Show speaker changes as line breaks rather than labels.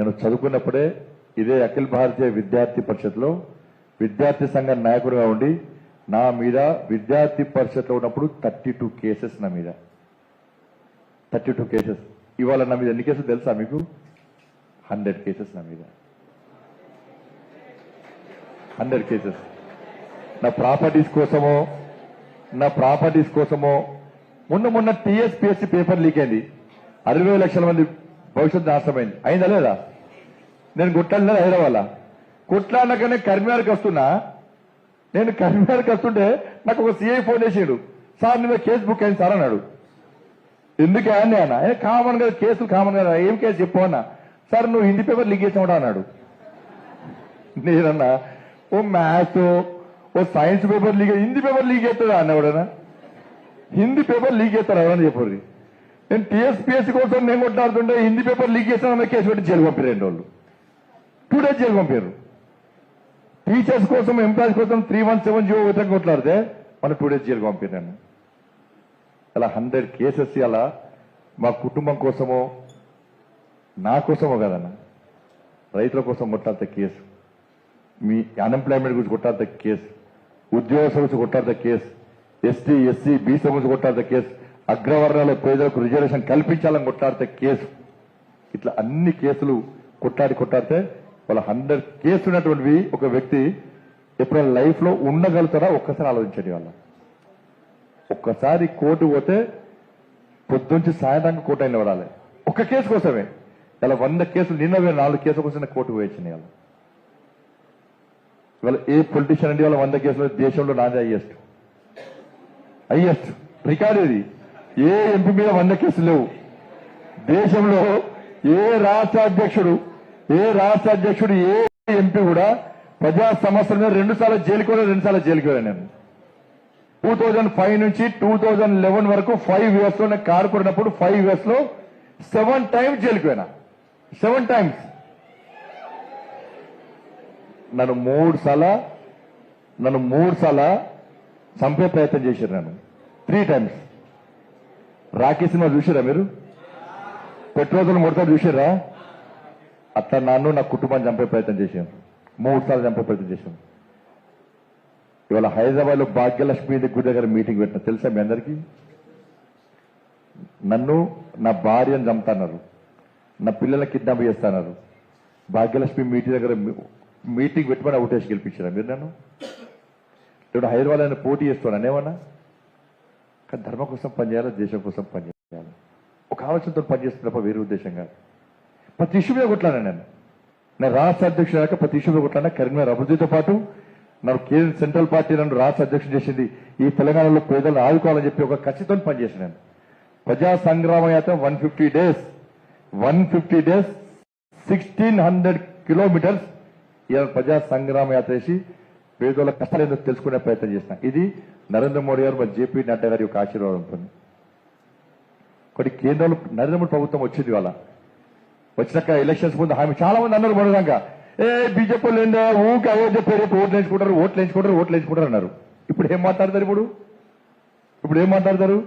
నేను చదువుకున్నప్పుడే ఇదే అఖిల భారతీయ విద్యార్థి పరిషత్లో విద్యార్థి సంఘ నాయకుడిగా ఉండి నా మీద విద్యార్థి పరిషత్లో ఉన్నప్పుడు థర్టీ టూ కేసెస్ నా మీద. Thirty two cases. ఇవాళ నా మీద ఎన్ని కేసెస్ తెలుసా మీకు? హండ్రెడ్ కేసెస్ నా మీద. Hundred cases. నా ప్రాపర్టీస్ కోసమో నా ప్రాపర్టీస్ కోసమో మొన్న మొన్న టీఎస్పీఎస్సీ పేపర్ లీక్ అయింది. అరవై లక్షల మంది భవిష్యత్తు నాశనమైంది. అయిందా లేదా? నేను కొట్లాడినా హైదరాబాద్ కానీ కరీంనగర్కి వస్తున్నా. నేను కరీంనగర్కి వస్తుంటే నాకు ఒక సిఐ ఫోన్ చేసాడు. సార్ నువ్వు మీద కేసు బుక్ అయింది సార్ అన్నాడు. ఎందుకే అని అన్న? ఏ కామన్ కదా కేసులు కామన్ కదా ఏం కేసు చెప్పు అన్న. సార్ నువ్వు హిందీ పేపర్ లీక్ చేసావుడా అన్నాడు. నేనన్నా ఓ మ్యాథ్స్ ఓ science paper leak Hindi paper leak చేస్తాడా అన్న ఎవడన్నా హిందీ పేపర్ లీక్ చేస్తారు ఎవరని చెప్పరు. నేను టీఎస్పీఎస్సీ కోసం నేను కొట్లాడుతుంటే హిందీ పేపర్ లీక్ చేసిన కేసు పెట్టి జైలు పంపారు రెండు టూ డేస్ జైలు పంపారు టీచర్స్ కోసం ఎంప్లాయీస్ కోసం three one seven G O వ్యతిరేకంగా కొట్లాడితే మన టూ డేస్ జైలు పంపారు నన్ను. అలా హండ్రెడ్ కేసెస్ అలా మా కుటుంబం కోసమో నా కోసమో కదన్న. రైతుల కోసం కొట్లాడితే కేసు. మీ అన్ఎంప్లాయ్మెంట్ గురించి కొట్లాడితే కేసు. ఉద్యోగస్తుల గురించి కొట్లాడితే కేసు. ఎస్టీ ఎస్సీ బీసీ గురించి కొట్లాడితే కేసు. అగ్రవర్ణాల పేదలకు రిజర్వేషన్ కల్పించాలని కొట్టాడితే కేసు. ఇట్లా అన్ని కేసులు కొట్టాడి కొట్టాడితే వాళ్ళ హండ్రెడ్ కేసు ఉన్నటువంటివి ఒక వ్యక్తి ఎప్పుడైనా లైఫ్లో ఉండగలుగుతారా ఒక్కసారి ఆలోచించండి వాళ్ళ. ఒక్కసారి కోర్టు పోతే పొద్దుంచి సాయంత్రం కోర్టు అయిన పడాలి ఒక్క కేసు కోసమే. ఇలా వంద కేసులు నిన్న వేరే నాలుగు కేసుల కోసం కోర్టు పోయొచ్చింది వాళ్ళు. ఇవాళ ఏ పొలిటీషియన్ అంటే వాళ్ళ వంద కేసులు? దేశంలో నాదే హైయెస్ట్ హైయెస్ట్ రికార్డు ఇది. ఏ ఎంపీ మీద వంద కేసులు లేవు? దేశంలో ఏ రాష్ట్ర అధ్యక్షుడు ఏ రాష్ట్ర అధ్యక్షుడు ఏ ఎంపీ కూడా ప్రజా సమస్యల మీద రెండు సార్లు జైలుకి రెండు సార్లు జైలుకి వెళ్ళాను నేను. టూ థౌజండ్ ఫైవ్ నుంచి టూ థౌజండ్ లెవెన్ వరకు ఫైవ్ ఇయర్స్లో నేను కారు కొన్నప్పుడు ఫైవ్ ఇయర్స్లో సెవెన్ టైమ్స్ జైలుకి పోయినా సెవెన్ టైమ్స్. నన్ను మూడు సార్ల నన్ను మూడు సార్ల చంపే ప్రయత్నం చేశారు నన్ను. Three times. రాఖీ సినిమా చూసారా మీరు? పెట్రోల్ ముడతా చూసారా అట్లా నన్ను నా కుటుంబాన్ని చంపే ప్రయత్నం చేశాను మూడు సార్లు చంపే ప్రయత్నం చేశాను ఇవాళ హైదరాబాద్లో భాగ్యలక్ష్మి గుడి దగ్గర మీటింగ్ పెట్టిన. తెలుసా మీ అందరికీ? నన్ను నా భార్యను చంపుతున్నారు. నా పిల్లల్ని కిడ్నాప్ చేస్తున్నారు. భాగ్యలక్ష్మి మీటింగ్ దగ్గర మీటింగ్ పెట్టుకొని అవుటేసి గెలిపించారా మీరు నన్ను? ఇప్పుడు హైదరాబాద్ ఆయన పోటీ చేస్తున్నాను ఏమన్నా కానీ ధర్మం కోసం పనిచేయాలి? దేశం కోసం పనిచేయాలి? ఒక ఆలోచనతో పనిచేస్తున్నప్పుడు వేరే ఉద్దేశం కాదు. ప్రతి ఇష్యూ మీద నేను. నేను రాష్ట్ర అధ్యక్షుడు అయ్యాక ప్రతి ఇష్యూ మీద కొట్లాడినా కరీంనగర్ అభివృద్ధితో పాటు నన్ను కేంద్ర సెంట్రల్ పార్టీ నన్ను రాష్ట్ర అధ్యక్షుడు చేసింది. ఈ తెలంగాణలో పేదలను ఆదుకోవాలని చెప్పి ఒక ఖచ్చితంగా పనిచేసిన నేను. Praja Sangrama Yatra one fifty days. One fifty days sixteen hundred kilometres ఇలా ప్రజా సంగ్రామ యాత్ర చేసి పేదోళ్ళ కష్టాలు తెలుసుకునే ప్రయత్నం చేసిన. ఇది నరేంద్ర మోడీ గారు మరి జేపీ నడ్డా గారి యొక్క ఆశీర్వాదం ఉంటుంది కొన్ని కేంద్రంలో నరేంద్ర మోడీ ప్రభుత్వం వచ్చింది వాళ్ళ వచ్చినాక ఎలక్షన్స్ ముందు హామీ. చాలా మంది అన్నారు మొదలుదాకా ఏ బీజేపీ వాళ్ళు ఊకి అయోధ్య పేరు చెప్పి ఓట్లు వేసుకుంటారు ఓట్లు వేసుకుంటారు ఓట్లు వేసుకుంటారు అన్నారు. ఇప్పుడు ఏం మాట్లాడతారు ఇప్పుడు? ఇప్పుడు ఏం మాట్లాడతారు?